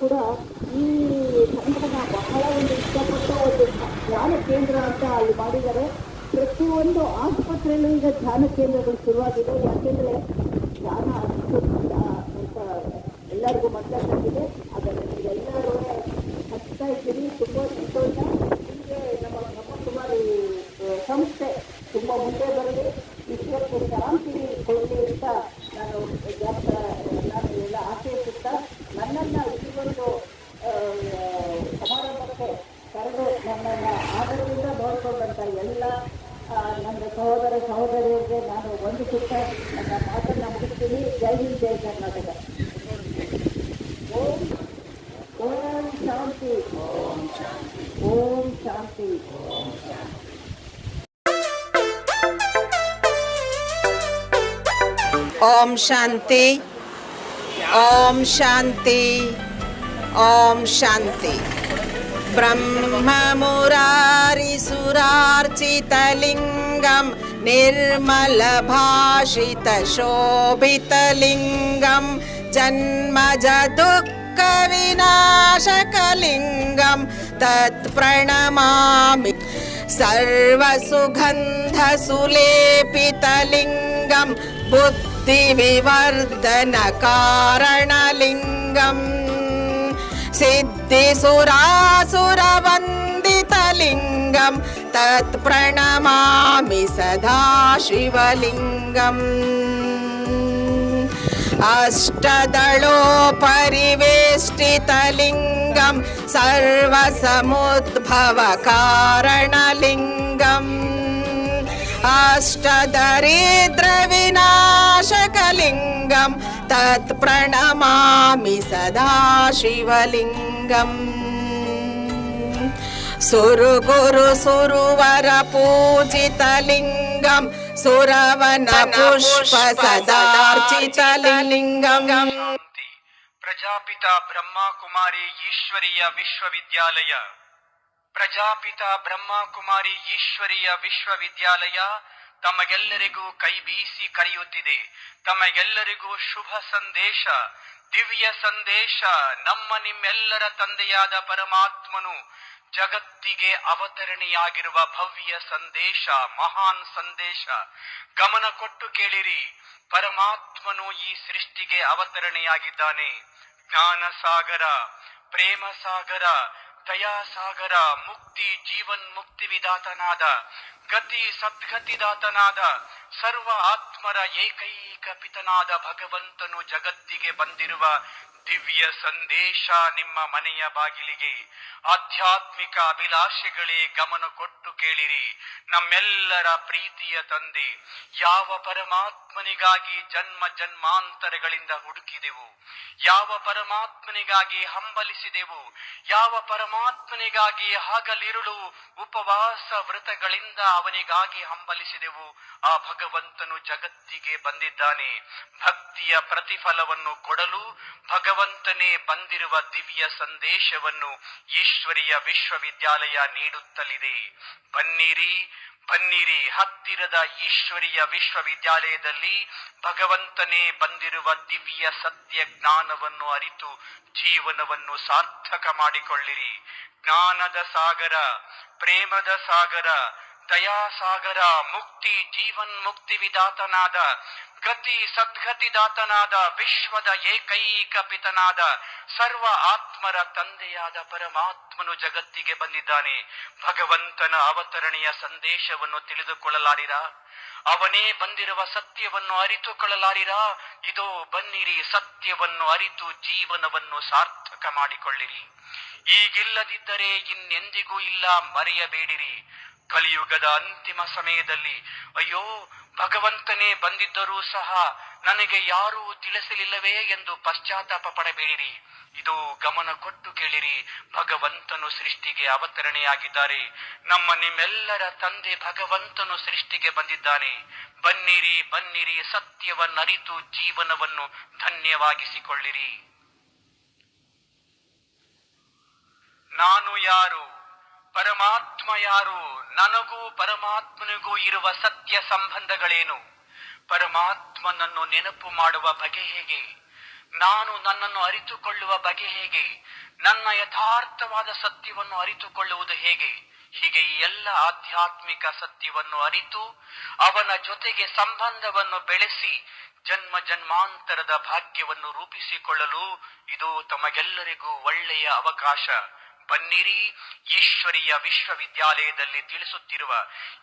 ಕೂಡ ಈ ಸಂಘಟನ ಬಹಳ ಒಂದು ಇಷ್ಟಪಟ್ಟ ಒಂದು ಧ್ಯಾನ ಕೇಂದ್ರ ಅಂತ ಅಲ್ಲಿ ಮಾಡಿದ್ದಾರೆ. ಪ್ರತಿಯೊಂದು ಆಸ್ಪತ್ರೆಯಲ್ಲೂ ಈಗ ಧ್ಯಾನ ಕೇಂದ್ರಗಳು ಶುರುವಾಗಿದೆ ಯಾಕೆಂದ್ರೆ ಧ್ಯಾನ ಅಷ್ಟು ಅಂತ ಎಲ್ಲರಿಗೂ ಮಾತಾಡ್ತಿದೆ ಅದನ್ನು ಎಲ್ಲರೂ ಹಚ್ತಾ ಇದ್ದೀರಿ ತುಂಬ ಸಂತೋಷ. ಹೀಗೆ ನಮ್ಮ ಆ, ಸಂಸ್ಥೆ ತುಂಬ ಮುಂದೆ ಬರಲಿ ವಿಶ್ವಕ್ಕೆ ಶಾಂತಿ ಕೊಡಲಿ ಅಂತ ನಾನು ಜಾಸ್ತ शांति ओम शांति ओम शांति। ब्रह्म मुरारी सुरार्चितलिङ्गं निर्मलभाषितशोभितलिङ्गं जन्मजदुःखविनाशकलिङ्गं तत्प्रणमामि सर्वसुगन्धसुलेपितलिङ्गं बुद्ध बुद्धिविवर्धनकारणलिङ्गम् सिद्धिसुरासुरवन्दितलिङ्गं तत्प्रणमामि सदा शिवलिङ्गम्। अष्टदलोपरिवेष्टितलिङ्गं सर्वसमुद्भवकारणलिङ्गम् अष्टदरिद्रविनाशकलिङ्गं तत् प्रणमामि सदा शिवलिङ्गम्। सुरुगुरु सुरुवरपूजितलिङ्गं सुरवनपुष्प सदा प्रजापिता ब्रह्माकुमारी ईश्वरीय विश्वविद्यालय। ಪ್ರಜಾಪಿತ ಬ್ರಹ್ಮಕುಮಾರಿ ಈಶ್ವರಿಯ ವಿಶ್ವವಿದ್ಯಾಲಯ ತಮಗೆಲ್ಲರಿಗೂ ಕೈ ಬೀಸಿ ಕರೆಯುತ್ತಿದೆ. ತಮಗೆಲ್ಲರಿಗೂ ಶುಭ ಸಂದೇಶ, ದಿವ್ಯ ಸಂದೇಶ, ನಮ್ಮ ನಿಮ್ಮೆಲ್ಲರ ತಂದೆಯಾದ ಪರಮಾತ್ಮನು ಜಗತ್ತಿಗೆ ಅವತರಣೆಯಾಗಿರುವ ಭವ್ಯ ಸಂದೇಶ, ಮಹಾನ್ ಸಂದೇಶ. ಗಮನ ಕೊಟ್ಟು ಕೇಳಿರಿ, ಪರಮಾತ್ಮನು ಈ ಸೃಷ್ಟಿಗೆ ಅವತರಣೆಯಾಗಿದ್ದಾನೆ. ಜ್ಞಾನ ಸಾಗರ ಪ್ರೇಮ ಸಾಗರ ದಯಾ ಸಾಗರ ಮುಕ್ತಿ ಜೀವನ್ ಮುಕ್ತಿ ವಿದಾತನಾದ, ಗತಿ ಸದ್ಗತಿದಾತನಾದ ಸರ್ವ ಆತ್ಮರ ಏಕೈಕ ಪಿತನಾದ ಭಗವಂತನು ಜಗತ್ತಿಗೆ ಬಂದಿರುವ ದಿವ್ಯ ಸಂದೇಶ ನಿಮ್ಮ ಮನೆಯ ಬಾಗಿಲಿಗೆ. ಆಧ್ಯಾತ್ಮಿಕ ಅಭಿಲಾಷೆಗಳೇ ಗಮನ ಕೊಟ್ಟು ಕೇಳಿರಿ. ನಮ್ಮೆಲ್ಲರ ಪ್ರೀತಿಯ ತಂದೆ, ಯಾವ ಪರಮಾತ್ಮನಿಗಾಗಿ ಜನ್ಮ ಜನ್ಮಾಂತರಗಳಿಂದ ಹುಡುಕಿದೆವು. ಯಾವ ಪರಮಾತ್ಮನಿಗಾಗಿ ಹಂಬಲಿಸಿದೆವು, ಯಾವ ಪರಮಾತ್ಮನಿಗಾಗಿ ಹಗಲಿರುಳು ಉಪವಾಸ ವ್ರತಗಳಿಂದ ಅವನಿಗಾಗಿ ಹಂಬಲಿಸಿದೆವು, ಆ ಭಗವಂತನು ಜಗತ್ತಿಗೆ ಬಂದಿದ್ದಾನೆ. ಭಕ್ತಿಯ ಪ್ರತಿಫಲವನ್ನು ಕೊಡಲು ಭಗವಂತನೇ ಬಂದಿರುವ ದಿವ್ಯ ಸಂದೇಶವನ್ನು ಈಶ್ವರಿಯ ವಿಶ್ವವಿದ್ಯಾಲಯ ನೀಡುತ್ತಲಿದೆ. ಬನ್ನಿರಿ ಬನ್ನಿರಿ, ಹತ್ತಿರದ ಈಶ್ವರಿಯ ವಿಶ್ವವಿದ್ಯಾಲಯದಲ್ಲಿ ಭಗವಂತನೇ ಬಂದಿರುವ ದಿವ್ಯ ಸತ್ಯ ಜ್ಞಾನವನ್ನು ಅರಿತು ಜೀವನವನ್ನು ಸಾರ್ಥಕ ಮಾಡಿಕೊಳ್ಳಿರಿ. ಜ್ಞಾನದ ಸಾಗರ, ಪ್ರೇಮದ ಸಾಗರ, ದಯಾಸಾಗರ, ಮುಕ್ತಿ ಜೀವನ್ ಮುಕ್ತಿ ವಿದಾತನಾದ ಗತಿ ಸದ್ಗತಿದಾತನಾದ ವಿಶ್ವದ ಏಕೈಕ ಪಿತನಾದ, ಸರ್ವ ಆತ್ಮರ ತಂದೆಯಾದ ಪರಮಾತ್ಮನು ಜಗತ್ತಿಗೆ ಬಂದಿದ್ದಾನೆ. ಭಗವಂತನ ಅವತರಣೆಯ ಸಂದೇಶವನ್ನು ತಿಳಿದುಕೊಳ್ಳಲಾರಿರಾ? ಅವನೇ ಬಂದಿರುವ ಸತ್ಯವನ್ನು ಅರಿತುಕೊಳ್ಳಲಾರಿರಾ? ಇದೋ ಬನ್ನಿರಿ, ಸತ್ಯವನ್ನು ಅರಿತು ಜೀವನವನ್ನು ಸಾರ್ಥಕ ಮಾಡಿಕೊಳ್ಳಿರಿ. ಈಗಿಲ್ಲದಿದ್ದರೆ ಇನ್ನೆಂದಿಗೂ ಇಲ್ಲ, ಮರೆಯಬೇಡಿರಿ. ಕಲಿಯುಗದ ಅಂತಿಮ ಸಮಯದಲ್ಲಿ, ಅಯ್ಯೋ, ಭಗವಂತನೇ ಬಂದಿದ್ದರೂ ಸಹ ನನಗೆ ಯಾರೂ ತಿಳಿಸಲಿಲ್ಲವೇ ಎಂದು ಪಶ್ಚಾತ್ತಾಪ ಪಡಬೇಡಿರಿ. ಇದು ಗಮನ ಕೊಟ್ಟು ಕೇಳಿರಿ, ಭಗವಂತನು ಸೃಷ್ಟಿಗೆ ಅವತರಣೆಯಾಗಿದ್ದಾರೆ. ನಮ್ಮ ನಿಮ್ಮೆಲ್ಲರ ತಂದೆ ಭಗವಂತನು ಸೃಷ್ಟಿಗೆ ಬಂದಿದ್ದಾನೆ. ಬನ್ನಿರಿ ಬನ್ನಿರಿ, ಸತ್ಯವನ್ನರಿತು ಜೀವನವನ್ನು ಧನ್ಯವಾಗಿಸಿಕೊಳ್ಳಿರಿ. ನಾನು ಯಾರು? ಪರಮಾತ್ಮ ಯಾರು? ನನಗೂ ಪರಮಾತ್ಮನಿಗೂ ಇರುವ ಸತ್ಯ ಸಂಬಂಧಗಳೇನು? ಪರಮಾತ್ಮನನ್ನು ನೆನಪು ಮಾಡುವ ಬಗೆ ಹೇಗೆ? ನಾನು ನನ್ನನ್ನು ಅರಿತುಕೊಳ್ಳುವ ಬಗೆ ಹೇಗೆ? ನನ್ನ ಯಥಾರ್ಥವಾದ ಸತ್ಯವನ್ನು ಅರಿತುಕೊಳ್ಳುವುದು ಹೇಗೆ? ಹೀಗೆ ಈ ಎಲ್ಲ ಆಧ್ಯಾತ್ಮಿಕ ಸತ್ಯವನ್ನು ಅರಿತು ಅವನ ಜೊತೆಗೆ ಸಂಬಂಧವನ್ನು ಬೆಳೆಸಿ ಜನ್ಮ ಜನ್ಮಾಂತರದ ಭಾಗ್ಯವನ್ನು ರೂಪಿಸಿಕೊಳ್ಳಲು ಇದು ತಮಗೆಲ್ಲರಿಗೂ ಒಳ್ಳೆಯ ಅವಕಾಶ. ಬನ್ನಿರಿ, ಈಶ್ವರಿಯ ವಿಶ್ವವಿದ್ಯಾಲಯದಲ್ಲಿ ತಿಳಿಸುತ್ತಿರುವ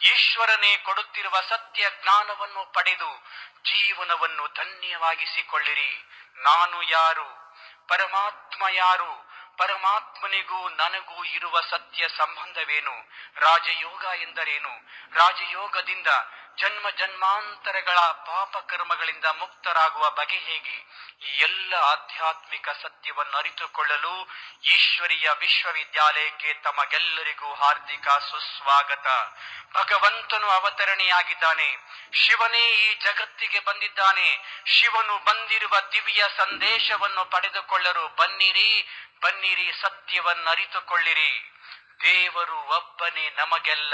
ಈಶ್ವರನೇ ಕೊಡುತ್ತಿರುವ ಸತ್ಯ ಜ್ಞಾನವನ್ನು ಪಡೆದು ಜೀವನವನ್ನು ಧನ್ಯವಾಗಿಸಿಕೊಳ್ಳಿರಿ. ನಾನು ಯಾರು? ಪರಮಾತ್ಮ ಯಾರು? ಪರಮಾತ್ಮನಿಗೂ ನನಗೂ ಇರುವ ಸತ್ಯ ಸಂಬಂಧವೇನು? ರಾಜಯೋಗ ಎಂದರೇನು? ರಾಜಯೋಗದಿಂದ ಜನ್ಮ ಜನ್ಮಾಂತರಗಳ ಪಾಪ ಕರ್ಮಗಳಿಂದ ಮುಕ್ತರಾಗುವ ಬಗೆ ಹೇಗೆ ಈ ಎಲ್ಲ ಆಧ್ಯಾತ್ಮಿಕ ಸತ್ಯವನ್ನು ಅರಿತುಕೊಳ್ಳಲು ಈಶ್ವರಿಯ ವಿಶ್ವವಿದ್ಯಾಲಯಕ್ಕೆ ತಮಗೆಲ್ಲರಿಗೂ ಹಾರ್ದಿಕ ಸುಸ್ವಾಗತ. ಭಗವಂತನು ಅವತರಣೆಯಾಗಿದ್ದಾನೆ. ಶಿವನೇ ಈ ಜಗತ್ತಿಗೆ ಬಂದಿದ್ದಾನೆ. ಶಿವನು ಬಂದಿರುವ ದಿವ್ಯ ಸಂದೇಶವನ್ನು ಪಡೆದುಕೊಳ್ಳಲು ಬನ್ನಿರಿ ಬನ್ನಿರಿ, ಸತ್ಯವನ್ನು ಅರಿತುಕೊಳ್ಳಿರಿ. ದೇವರು ಒಬ್ಬನೇ ನಮಗೆಲ್ಲ.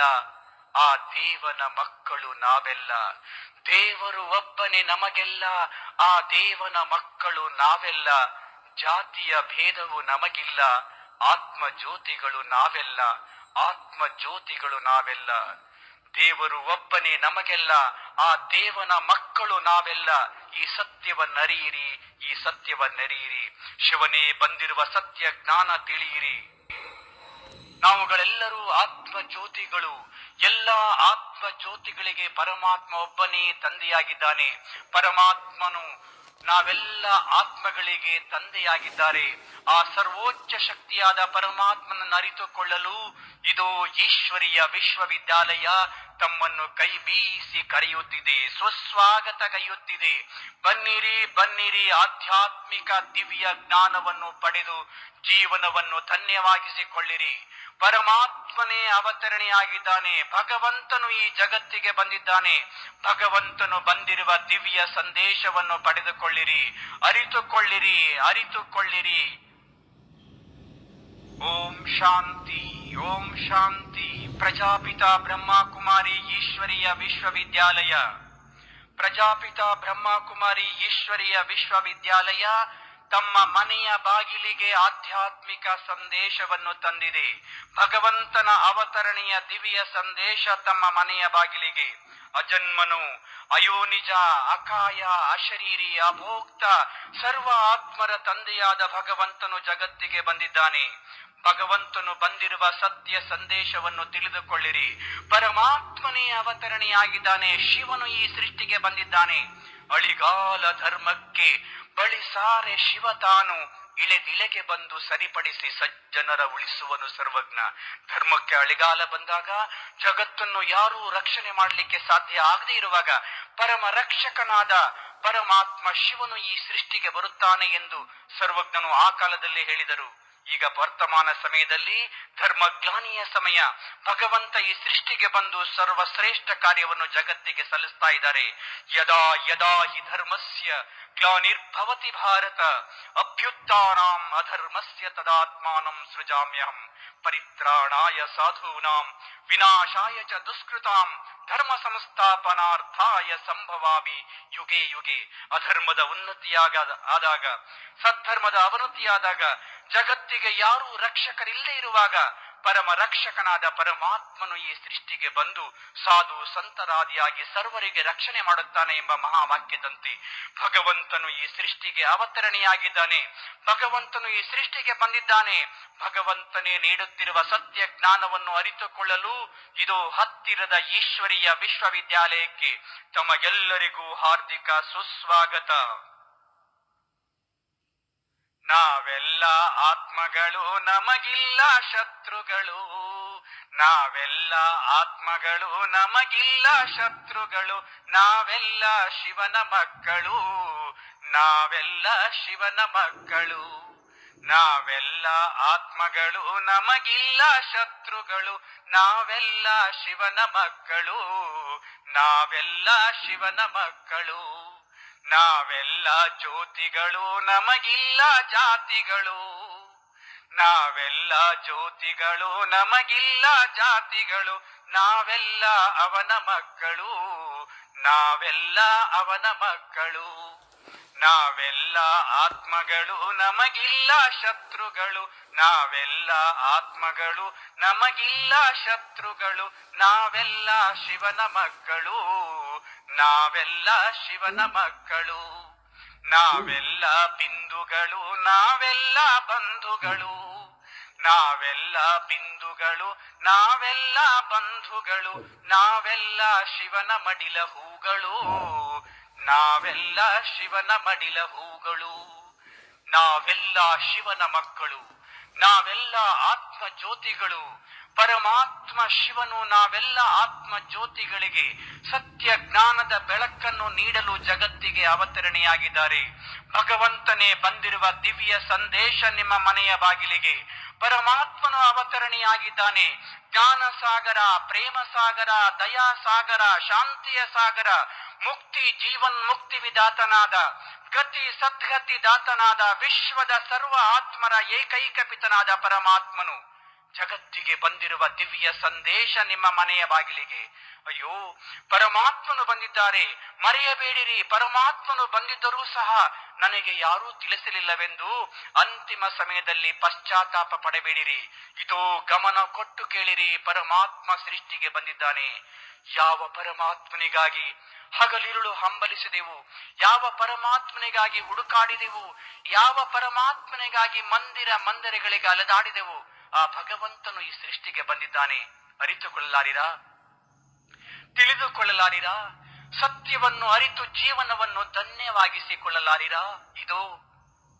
ಆ ದೇವನ ಮಕ್ಕಳು ನಾವೆಲ್ಲ. ದೇವರು ಒಬ್ಬನೇ ನಮಗೆಲ್ಲ, ಆ ದೇವನ ಮಕ್ಕಳು ನಾವೆಲ್ಲ. ಜಾತಿಯ ಭೇದವು ನಮಗಿಲ್ಲ, ಆತ್ಮ ಜ್ಯೋತಿಗಳು ನಾವೆಲ್ಲ, ಆತ್ಮ ಜ್ಯೋತಿಗಳು ನಾವೆಲ್ಲ. ದೇವರು ಒಬ್ಬನೇ ನಮಗೆಲ್ಲ, ಆ ದೇವನ ಮಕ್ಕಳು ನಾವೆಲ್ಲ. ಈ ಸತ್ಯವನ್ನರಿಯಿರಿ ಈ ಸತ್ಯವನ್ನರಿಯಿರಿ ಶಿವನೇ ಬಂದಿರುವ ಸತ್ಯ ಜ್ಞಾನ ತಿಳಿಯಿರಿ. ನಾವುಗಳೆಲ್ಲರೂ ಆತ್ಮ ಜ್ಯೋತಿಗಳು ಎಲ್ಲ ಆತ್ಮ ಜ್ಯೋತಿಗಳಿಗೆ ಪರಮಾತ್ಮ ಒಬ್ಬನೇ ತಂದೆಯಾಗಿದ್ದಾನೆ. ಪರಮಾತ್ಮನು ನಾವೆಲ್ಲ ಆತ್ಮಗಳಿಗೆ ತಂದೆಯಾಗಿದ್ದಾರೆ. ಆ ಸರ್ವೋಚ್ಚ ಶಕ್ತಿಯಾದ ಪರಮಾತ್ಮನನ್ನು ಅರಿತುಕೊಳ್ಳಲು ಇದು ಈಶ್ವರಿಯ ವಿಶ್ವವಿದ್ಯಾಲಯ ತಮ್ಮನ್ನು ಕೈ ಬೀಸಿ ಕರೆಯುತ್ತಿದೆ, ಸುಸ್ವಾಗತ ಕೈಯುತ್ತಿದೆ. ಬನ್ನಿರಿ ಬನ್ನಿರಿ, ಆಧ್ಯಾತ್ಮಿಕ ದಿವ್ಯ ಜ್ಞಾನವನ್ನು ಪಡೆದು ಜೀವನವನ್ನು ಧನ್ಯವಾಗಿಸಿಕೊಳ್ಳಿರಿ. ಪರಮಾತ್ಮನೇ ಅವತರಣೆಯಾಗಿದ್ದಾನೆ, ಭಗವಂತನು ಈ ಜಗತ್ತಿಗೆ ಬಂದಿದ್ದಾನೆ. ಭಗವಂತನು ಬಂದಿರುವ ದಿವ್ಯ ಸಂದೇಶವನ್ನು ಪಡೆದುಕೊಳ್ಳಿರಿ, ಅರಿತುಕೊಳ್ಳಿರಿ ಅರಿತುಕೊಳ್ಳಿರಿ. ಓಂ ಶಾಂತಿ. ಓಂ ಶಾಂತಿ ಪ್ರಜಾಪಿತ ಬ್ರಹ್ಮಕುಮಾರಿ ಈಶ್ವರಿಯ ವಿಶ್ವವಿದ್ಯಾಲಯ. ಪ್ರಜಾಪಿತ ಬ್ರಹ್ಮಕುಮಾರಿ ಈಶ್ವರಿಯ ವಿಶ್ವವಿದ್ಯಾಲಯ ತಮ್ಮ ಮನೆಯ ಬಾಗಿಲಿಗೆ ಆಧ್ಯಾತ್ಮಿಕ ಸಂದೇಶವನ್ನು ತಂದಿದೆ. ಭಗವಂತನ ಅವತರಣೆಯ ದಿವ್ಯ ಸಂದೇಶ ತಮ್ಮ ಮನೆಯ ಬಾಗಿಲಿಗೆ. ಅಜನ್ಮನು ಅಯೋನಿಜ ಅಕಾಯ, ಅಶರೀರಿ, ಅಭೋಕ್ತ, ಸರ್ವ ಆತ್ಮರ ತಂದೆಯಾದ ಭಗವಂತನು ಜಗತ್ತಿಗೆ ಬಂದಿದ್ದಾನೆ. ಭಗವಂತನು ಬಂದಿರುವ ಸತ್ಯ ಸಂದೇಶವನ್ನು ತಿಳಿದುಕೊಳ್ಳಿರಿ. ಪರಮಾತ್ಮನೇ ಅವತರಣೆಯಾಗಿದ್ದಾನೆ, ಶಿವನು ಈ ಸೃಷ್ಟಿಗೆ ಬಂದಿದ್ದಾನೆ. ಅಳಿಗಾಲ ಧರ್ಮಕ್ಕೆ ಬಳಿಸಾರೆ ಶಿವ ತಾನು. ಇಳೆದಿಲೆಗೆ ಬಂದು ಸರಿಪಡಿಸಿ ಸಜ್ಜನರ ಉಳಿಸುವನು ಸರ್ವಜ್ಞ. ಧರ್ಮಕ್ಕೆ ಅಳಿಗಾಲ ಬಂದಾಗ ಜಗತ್ತನ್ನು ಯಾರೂ ರಕ್ಷಣೆ ಮಾಡಲಿಕ್ಕೆ ಸಾಧ್ಯ ಆಗದೇ ಇರುವಾಗ ಪರಮ ರಕ್ಷಕನಾದ ಪರಮಾತ್ಮ ಶಿವನು ಈ ಸೃಷ್ಟಿಗೆ ಬರುತ್ತಾನೆ ಎಂದು ಸರ್ವಜ್ಞನು ಆ ಕಾಲದಲ್ಲಿ ಹೇಳಿದರು. ಈಗ ವರ್ತಮಾನ ಸಮಯದಲ್ಲಿ ಧರ್ಮಜ್ಞಾನಿಯ ಸಮಯ. ಭಗವಂತ ಈ ಸೃಷ್ಟಿಗೆ ಬಂದು ಸರ್ವಶ್ರೇಷ್ಠ ಕಾರ್ಯವನ್ನು ಜಗತ್ತಿಗೆ ಸಲ್ಲಿಸ್ತಾ ಇದ್ದಾರೆ. ಯದಾ ಯದಾ ಹಿ ಧರ್ಮಸ್ಯ ಗ್ಲಾನಿರ್ಭವತಿ ಭಾರತ ಅಭ್ಯುತ್ಥಾನಾಂ ಅಧರ್ಮಸ್ಯ ತದಾತ್ಮಾನಂ ಸೃಜಾಮ್ಯಹಂ, ಪರಿತ್ರಾಣಾಯ ಸಾಧೂನಾಂ, ವಿನಾಶಾಯ ಚ ದುಷ್ಕೃತಾಂ, ಧರ್ಮ ಸಂಸ್ಥಾಪನಾರ್ಥಾಯ ಸಂಭವಾಮಿ, ಯುಗೆ ಯುಗೆ. ಅಧರ್ಮದ ಉನ್ನತಿಯಾಗ ಆದಾಗ, ಸದ್ಧರ್ಮದ ಅವನತಿಯಾದಾಗ, ಜಗತ್ತಿಗೆ ಯಾರೂ ರಕ್ಷಕರಿಲ್ಲದೆ ಇರುವಾಗ ಪರಮ ರಕ್ಷಕನಾದ ಪರಮಾತ್ಮನು ಈ ಸೃಷ್ಟಿಗೆ ಬಂದು ಸಾಧು ಸಂತರಾದಿಯಾಗಿ ಸರ್ವರಿಗೆ ರಕ್ಷಣೆ ಮಾಡುತ್ತಾನೆ ಎಂಬ ಮಹಾವಾಕ್ಯದಂತೆ ಭಗವಂತನು ಈ ಸೃಷ್ಟಿಗೆ ಅವತರಣೆಯಾಗಿದ್ದಾನೆ. ಭಗವಂತನು ಈ ಸೃಷ್ಟಿಗೆ ಬಂದಿದ್ದಾನೆ. ಭಗವಂತನೇ ನೀಡುತ್ತಿರುವ ಸತ್ಯ ಜ್ಞಾನವನ್ನು ಅರಿತುಕೊಳ್ಳಲು ಇದು ಹತ್ತಿರದ ಈಶ್ವರಿಯ ವಿಶ್ವವಿದ್ಯಾಲಯಕ್ಕೆ ತಮಗೆಲ್ಲರಿಗೂ ಹಾರ್ದಿಕ ಸುಸ್ವಾಗತ. ನಾವೆಲ್ಲ ಆತ್ಮಗಳು, ನಮಗಿಲ್ಲ ಶತ್ರುಗಳು. ನಾವೆಲ್ಲ ಆತ್ಮಗಳು, ನಮಗಿಲ್ಲ ಶತ್ರುಗಳು. ನಾವೆಲ್ಲ ಶಿವನ ಮಕ್ಕಳು. ನಾವೆಲ್ಲ ಶಿವನ ಮಕ್ಕಳು. ನಾವೆಲ್ಲ ಆತ್ಮಗಳು, ನಮಗಿಲ್ಲ ಶತ್ರುಗಳು. ನಾವೆಲ್ಲ ಶಿವನ ಮಕ್ಕಳು. ನಾವೆಲ್ಲ ಶಿವನ ಮಕ್ಕಳು. ನಾವೆಲ್ಲ ಜ್ಯೋತಿಗಳು, ನಮಗಿಲ್ಲ ಜಾತಿಗಳು. ನಾವೆಲ್ಲ ಜ್ಯೋತಿಗಳು, ನಮಗಿಲ್ಲ ಜಾತಿಗಳು. ನಾವೆಲ್ಲ ಅವನ ಮಕ್ಕಳು. ನಾವೆಲ್ಲ ಅವನ ಮಕ್ಕಳು. ನಾವೆಲ್ಲ ಆತ್ಮಗಳು, ನಮಗಿಲ್ಲ ಶತ್ರುಗಳು. ನಾವೆಲ್ಲ ಆತ್ಮಗಳು, ನಮಗಿಲ್ಲ ಶತ್ರುಗಳು. ನಾವೆಲ್ಲ ಶಿವನ ಮಕ್ಕಳು. ನಾವೆಲ್ಲ ಶಿವನ ಮಕ್ಕಳು, ನಾವೆಲ್ಲ ಬಿಂದುಗಳು, ನಾವೆಲ್ಲ ಬಂಧುಗಳು, ನಾವೆಲ್ಲ ಬಿಂದುಗಳು, ನಾವೆಲ್ಲ ಬಂಧುಗಳು, ನಾವೆಲ್ಲ ಶಿವನ ಮಡಿಲ ಹೂಗಳು, ನಾವೆಲ್ಲ ಶಿವನ ಮಡಿಲ ಹೂಗಳು, ನಾವೆಲ್ಲ ಶಿವನ ಮಕ್ಕಳು, ನಾವೆಲ್ಲ ಆತ್ಮ ಜ್ಯೋತಿಗಳು ಪರಮಾತ್ಮ ಶಿವನು ನಾವೆಲ್ಲ ಆತ್ಮ ಜ್ಯೋತಿಗಳಿಗೆ ಸತ್ಯ ಜ್ಞಾನದ ಬೆಳಕನ್ನು ನೀಡಲು ಜಗತ್ತಿಗೆ ಅವತರಣೆಯಾಗಿದ್ದಾರೆ. ಭಗವಂತನೇ ಬಂದಿರುವ ದಿವ್ಯ ಸಂದೇಶ ನಿಮ್ಮ ಮನೆಯ ಬಾಗಿಲಿಗೆ. ಪರಮಾತ್ಮನು ಅವತರಣೆಯಾಗಿದ್ದಾನೆ. ಜ್ಞಾನ ಸಾಗರ ಪ್ರೇಮ ಸಾಗರ ದಯಾ ಸಾಗರ ಶಾಂತಿಯ ಸಾಗರ, ಮುಕ್ತಿ ಜೀವನ್ ಮುಕ್ತಿ ವಿದಾತನಾದ, ಗತಿ ಸದ್ಗತಿ ದಾತನಾದ ವಿಶ್ವದ ಸರ್ವ ಆತ್ಮರ ಏಕೈಕ ಪಿತನಾದ ಪರಮಾತ್ಮನು. ಜಗತ್ತಿಗೆ ಬಂದಿರುವ ದಿವ್ಯ ಸಂದೇಶ ನಿಮ್ಮ ಮನೆಯ ಬಾಗಿಲಿಗೆ. ಅಯ್ಯೋ, ಪರಮಾತ್ಮನು ಬಂದಿದ್ದಾರೆ. ಮರೆಯಬೇಡಿರಿ, ಪರಮಾತ್ಮನು ಬಂದಿದ್ದರೂ ಸಹ ನನಗೆ ಯಾರೂ ತಿಳಿಸಲಿಲ್ಲವೆಂದು ಅಂತಿಮ ಸಮಯದಲ್ಲಿ ಪಶ್ಚಾತ್ತಾಪ ಪಡಬೇಡಿರಿ. ಇದು ಗಮನ ಕೊಟ್ಟು ಕೇಳಿರಿ, ಪರಮಾತ್ಮ ಸೃಷ್ಟಿಗೆ ಬಂದಿದ್ದಾನೆ. ಯಾವ ಪರಮಾತ್ಮನಿಗಾಗಿ ಹಗಲಿರುಳು ಹಂಬಲಿಸಿದೆವು? ಯಾವ ಪರಮಾತ್ಮನಿಗಾಗಿ ಹುಡುಕಾಡಿದೆವು? ಯಾವ ಪರಮಾತ್ಮನಿಗಾಗಿ ಮಂದಿರ ಮಂದಿರಗಳಿಗೆ ಅಲೆದಾಡಿದೆವು? ಆ ಭಗವಂತನು ಈ ಸೃಷ್ಟಿಗೆ ಬಂದಿದ್ದಾನೆ. ಅರಿತುಕೊಳ್ಳಲಾರಿರಾ? ತಿಳಿದುಕೊಳ್ಳಲಾರಿರಾ? ಸತ್ಯವನ್ನು ಅರಿತು ಜೀವನವನ್ನು ಧನ್ಯವಾಗಿಸಿಕೊಳ್ಳಲಾರಿರಾ? ಇದು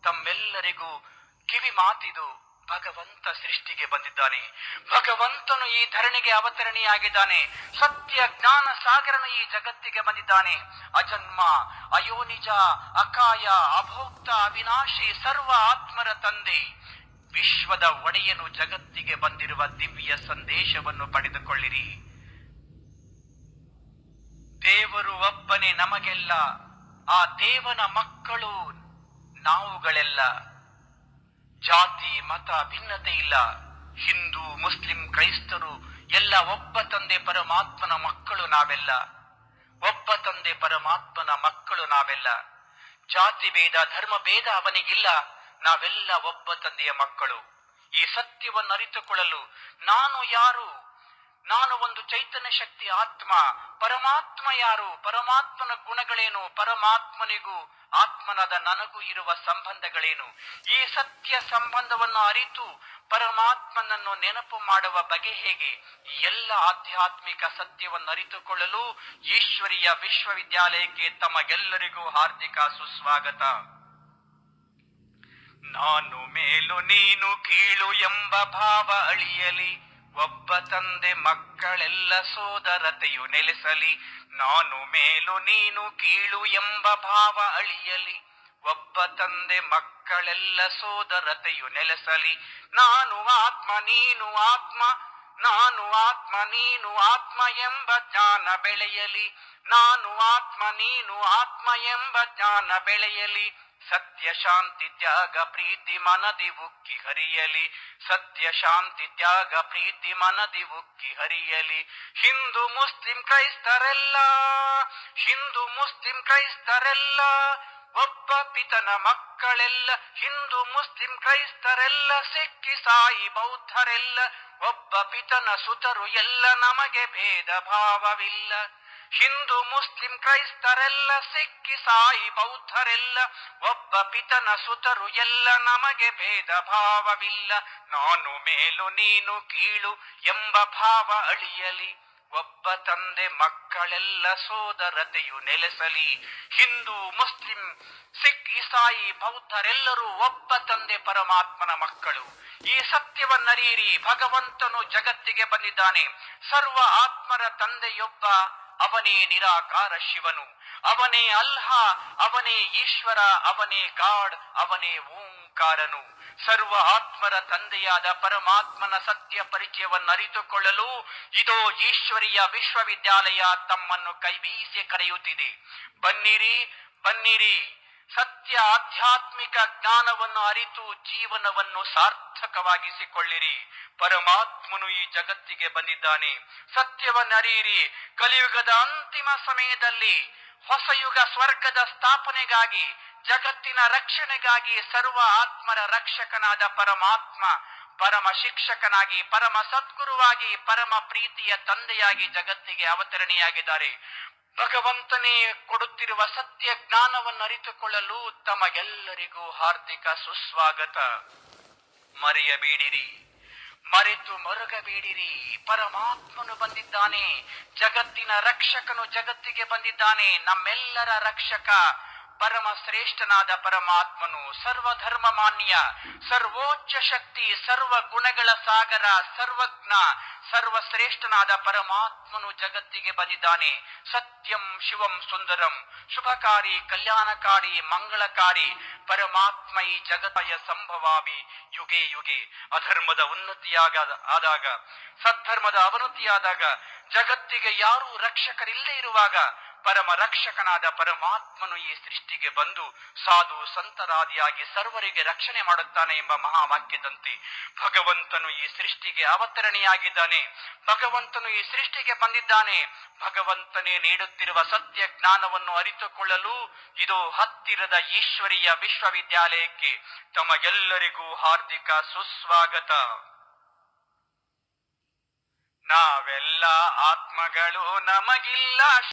ತಮ್ಮೆಲ್ಲರಿಗೂ ಕಿವಿ ಮಾತಿದು ಭಗವಂತ ಸೃಷ್ಟಿಗೆ ಬಂದಿದ್ದಾನೆ. ಭಗವಂತನು ಈ ಧರಣಿಗೆ ಅವತರಣಿಯಾಗಿದ್ದಾನೆ. ಸತ್ಯ ಜ್ಞಾನ ಸಾಗರನು ಈ ಜಗತ್ತಿಗೆ ಬಂದಿದ್ದಾನೆ. ಅಜನ್ಮ, ಅಯೋನಿಜ, ಅಕಾಯ, ಅಭೋಕ್ತ, ಅವಿನಾಶಿ, ಸರ್ವ ಆತ್ಮರ ತಂದೆ. ವಿಶ್ವದ ಒಡೆಯನು ಜಗತ್ತಿಗೆ ಬಂದಿರುವ ದಿವ್ಯ ಸಂದೇಶವನ್ನು ಪಡೆದುಕೊಳ್ಳಿರಿ. ದೇವರು ಒಬ್ಬನೇ ನಮಗೆಲ್ಲ, ಆ ದೇವನ ಮಕ್ಕಳು ನಾವುಗಳೆಲ್ಲ. ಜಾತಿ, ಮತ, ಭಿನ್ನತೆ ಇಲ್ಲ. ಹಿಂದೂ, ಮುಸ್ಲಿಂ, ಕ್ರೈಸ್ತರು, ಎಲ್ಲ ಒಬ್ಬ ತಂದೆ ಪರಮಾತ್ಮನ ಮಕ್ಕಳು ನಾವೆಲ್ಲ. ಒಬ್ಬ ತಂದೆ ಪರಮಾತ್ಮನ ಮಕ್ಕಳು ನಾವೆಲ್ಲ. ಜಾತಿ, ಭೇದ, ಧರ್ಮ, ಭೇದ ಅವನಿಗಿಲ್ಲ. ನಾವೆಲ್ಲ ಒಬ್ಬ ತಂದೆಯ ಮಕ್ಕಳು. ಈ ಸತ್ಯವನ್ನು ಅರಿತುಕೊಳ್ಳಲು ನಾನು ಯಾರು? ನಾನು ಒಂದು ಚೈತನ್ಯ ಶಕ್ತಿ ಆತ್ಮ. ಪರಮಾತ್ಮ ಯಾರು? ಪರಮಾತ್ಮನ ಗುಣಗಳೇನು? ಪರಮಾತ್ಮನಿಗೂ ಆತ್ಮನಾದ ನನಗೂ ಇರುವ ಸಂಬಂಧಗಳೇನು? ಈ ಸತ್ಯ ಸಂಬಂಧವನ್ನು ಅರಿತು ಪರಮಾತ್ಮನನ್ನು ನೆನಪು ಮಾಡುವ ಬಗೆ ಹೇಗೆ? ಈ ಎಲ್ಲ ಆಧ್ಯಾತ್ಮಿಕ ಸತ್ಯವನ್ನು ಅರಿತುಕೊಳ್ಳಲು ಈಶ್ವರಿಯ ವಿಶ್ವವಿದ್ಯಾಲಯಕ್ಕೆ ತಮಗೆಲ್ಲರಿಗೂ ಹಾರ್ದಿಕ ಸುಸ್ವಾಗತ. ನಾನು ಮೇಲು ನೀನು ಕೀಳು ಎಂಬ ಭಾವ ಅಳಿಯಲಿ. ಒಬ್ಬ ತಂದೆ ಮಕ್ಕಳೆಲ್ಲ ಸೋದರತೆಯು ನೆಲೆಸಲಿ. ನಾನು ಮೇಲು ನೀನು ಕೀಳು ಎಂಬ ಭಾವ ಅಳಿಯಲಿ. ಒಬ್ಬ ತಂದೆ ಮಕ್ಕಳೆಲ್ಲ ಸೋದರತೆಯು ನೆಲೆಸಲಿ. ನಾನು ಆತ್ಮ, ನೀನು ಆತ್ಮ. ನಾನು ಆತ್ಮ, ನೀನು ಆತ್ಮ ಎಂಬ ಜ್ಞಾನ ಬೆಳೆಯಲಿ. ನಾನು ಆತ್ಮ, ನೀನು ಆತ್ಮ ಎಂಬ ಜ್ಞಾನ ಬೆಳೆಯಲಿ. ಸತ್ಯ ಶಾಂತಿ ತ್ಯಾಗ ಪ್ರೀತಿ ಮನದಿ ಉಕ್ಕಿ ಹರಿಯಲಿ. ಸತ್ಯ ಶಾಂತಿ ತ್ಯಾಗ ಪ್ರೀತಿ ಮನದಿ ಉಕ್ಕಿ ಹರಿಯಲಿ. ಹಿಂದೂ ಮುಸ್ಲಿಂ ಕ್ರೈಸ್ತರೆಲ್ಲ, ಹಿಂದೂ ಮುಸ್ಲಿಂ ಕ್ರೈಸ್ತರೆಲ್ಲ, ಒಬ್ಬ ಪಿತನ ಮಕ್ಕಳೆಲ್ಲ, ಹಿಂದೂ ಮುಸ್ಲಿಂ ಕ್ರೈಸ್ತರೆಲ್ಲ, ಸಿಕ್ಕಿ ಸಾಯಿ ಬೌದ್ಧರೆಲ್ಲ, ಒಬ್ಬ ಪಿತನ ಸುತರು ಎಲ್ಲ ನಮಗೆ ಭೇದ ಭಾವವಿಲ್ಲ. ಹಿಂದೂ ಮುಸ್ಲಿಂ ಕ್ರೈಸ್ತರೆಲ್ಲ ಸಿಕ್ಕಿ ಸಾಯಿ ಬೌದ್ಧರೆಲ್ಲ, ಒಬ್ಬ ಪಿತನ ಸುತರು ಎಲ್ಲ ನಮಗೆ ಭೇದ ಭಾವವಿಲ್ಲ. ನಾನು ಮೇಲು ನೀನು ಕೀಳು ಎಂಬ ಭಾವ ಅಳಿಯಲಿ. ಒಬ್ಬ ತಂದೆ ಮಕ್ಕಳೆಲ್ಲ ಸೋದರತೆಯು ನೆಲೆಸಲಿ. ಹಿಂದೂ ಮುಸ್ಲಿಂ ಸಿಖ್ ಇಸಾಯಿ ಬೌದ್ಧರೆಲ್ಲರೂ ಒಬ್ಬ ತಂದೆ ಪರಮಾತ್ಮನ ಮಕ್ಕಳು. ಈ ಸತ್ಯವನ್ನರಿಯಿರಿ ಭಗವಂತನು ಜಗತ್ತಿಗೆ ಬಂದಿದ್ದಾನೆ. ಸರ್ವ ಆತ್ಮರ ತಂದೆಯೊಬ್ಬ ಅವನೇ ನಿರಾಕಾರ ಶಿವನು, ಅವನೇ ಅಲ್ಹ, ಅವನೇ ಈಶ್ವರ, ಅವನೇ ಗಾಡ್, ಅವನೇ ಓಂಕಾರನು. ಸರ್ವ ಆತ್ಮರ ತಂದೆಯಾದ ಪರಮಾತ್ಮನ ಸತ್ಯ ಪರಿಚಯವನ್ನು ಅರಿತುಕೊಳ್ಳಲು ಇದೋ ಈಶ್ವರಿಯ ವಿಶ್ವವಿದ್ಯಾಲಯ ತಮ್ಮನ್ನು ಕೈಬೀಸಿ ಕರೆಯುತ್ತಿದೆ. ಬನ್ನಿರಿ ಬನ್ನಿರಿ. ಸತ್ಯ ಆಧ್ಯಾತ್ಮಿಕ ಜ್ಞಾನವನ್ನು ಅರಿತು ಜೀವನವನ್ನು ಸಾರ್ಥಕವಾಗಿಸಿಕೊಳ್ಳಿರಿ. ಪರಮಾತ್ಮನು ಈ ಜಗತ್ತಿಗೆ ಬಂದಿದ್ದಾನೆ. ಸತ್ಯವನ್ನರಿಯಿರಿ ಕಲಿಯುಗದ ಅಂತಿಮ ಸಮಯದಲ್ಲಿ ಹೊಸ ಯುಗ ಸ್ವರ್ಗದ ಸ್ಥಾಪನೆಗಾಗಿ, ಜಗತ್ತಿನ ರಕ್ಷಣೆಗಾಗಿ ಸರ್ವ ಆತ್ಮರ ರಕ್ಷಕನಾದ ಪರಮಾತ್ಮ ಪರಮ ಶಿಕ್ಷಕನಾಗಿ, ಪರಮ ಸದ್ಗುರುವಾಗಿ, ಪರಮ ಪ್ರೀತಿಯ ತಂದೆಯಾಗಿ ಜಗತ್ತಿಗೆ ಅವತರಣೆಯಾಗಿದ್ದಾರೆ. ಭಗವಂತನೇ ಕೊಡುತ್ತಿರುವ ಸತ್ಯ ಜ್ಞಾನವನ್ನು ಅರಿತುಕೊಳ್ಳಲು ತಮಗೆಲ್ಲರಿಗೂ ಹಾರ್ದಿಕ ಸುಸ್ವಾಗತ. ಮರೆಯಬೇಡಿರಿ. ಮರೆತು ಮರುಗಬೇಡಿರಿ. ಪರಮಾತ್ಮನು ಬಂದಿದ್ದಾನೆ. ಜಗತ್ತಿನ ರಕ್ಷಕನು ಜಗತ್ತಿಗೆ ಬಂದಿದ್ದಾನೆ. ನಮ್ಮೆಲ್ಲರ ರಕ್ಷಕ. ಪರಮ ಶ್ರೇಷ್ಠನಾದ ಪರಮಾತ್ಮನು ಸರ್ವಧರ್ಮ ಮಾನ್ಯ ಸರ್ವೋಚ್ಚ ಶಕ್ತಿ ಸರ್ವ ಗುಣಗಳ ಸಾಗರ, ಸರ್ವಜ್ಞ, ಸರ್ವಶ್ರೇಷ್ಠನಾದ ಪರಮಾತ್ಮನು ಜಗತ್ತಿಗೆ ಬಂದಿದ್ದಾನೆ ಸತ್ಯಂ ಶಿವಂ ಸುಂದರಂ. ಶುಭಕಾರಿ, ಕಲ್ಯಾಣಕಾರಿ, ಮಂಗಳಕಾರಿ, ಪರಮಾತ್ಮ ಈ ಜಗತ್ತಯ ಸಂಭವಾಮಿ. ಯುಗೆ ಯುಗೆ. ಅಧರ್ಮದ ಉನ್ನತಿಯಾಗ ಆದಾಗ, ಸದ್ಧರ್ಮದ ಅವನತಿಯಾದಾಗ, ಜಗತ್ತಿಗೆ ಯಾರೂ ರಕ್ಷಕರಿಲ್ಲದೆ ಇರುವಾಗ ಪರಮ ರಕ್ಷಕನಾದ ಪರಮಾತ್ಮನು ಈ ಸೃಷ್ಟಿಗೆ ಬಂದು ಸಾಧು ಸಂತರಾದಿಯಾಗಿ ಸರ್ವರಿಗೆ ರಕ್ಷಣೆ ಮಾಡುತ್ತಾನೆ ಎಂಬ ಮಹಾವಾಕ್ಯದಂತೆ ಭಗವಂತನು ಈ ಸೃಷ್ಟಿಗೆ ಅವತರಣೆಯಾಗಿದ್ದಾನೆ. ಭಗವಂತನು ಈ ಸೃಷ್ಟಿಗೆ ಬಂದಿದ್ದಾನೆ. ಭಗವಂತನೇ ನೀಡುತ್ತಿರುವ ಸತ್ಯ ಜ್ಞಾನವನ್ನು ಅರಿತುಕೊಳ್ಳಲು ಇದು ಹತ್ತಿರದ ಈಶ್ವರೀಯ ವಿಶ್ವವಿದ್ಯಾಲಯಕ್ಕೆ ತಮಗೆಲ್ಲರಿಗೂ ಹಾರ್ದಿಕ ಸುಸ್ವಾಗತ. ನಾವೆಲ್ಲ ಆತ್ಮಗಳು ನಮಗಿಲ್ಲ.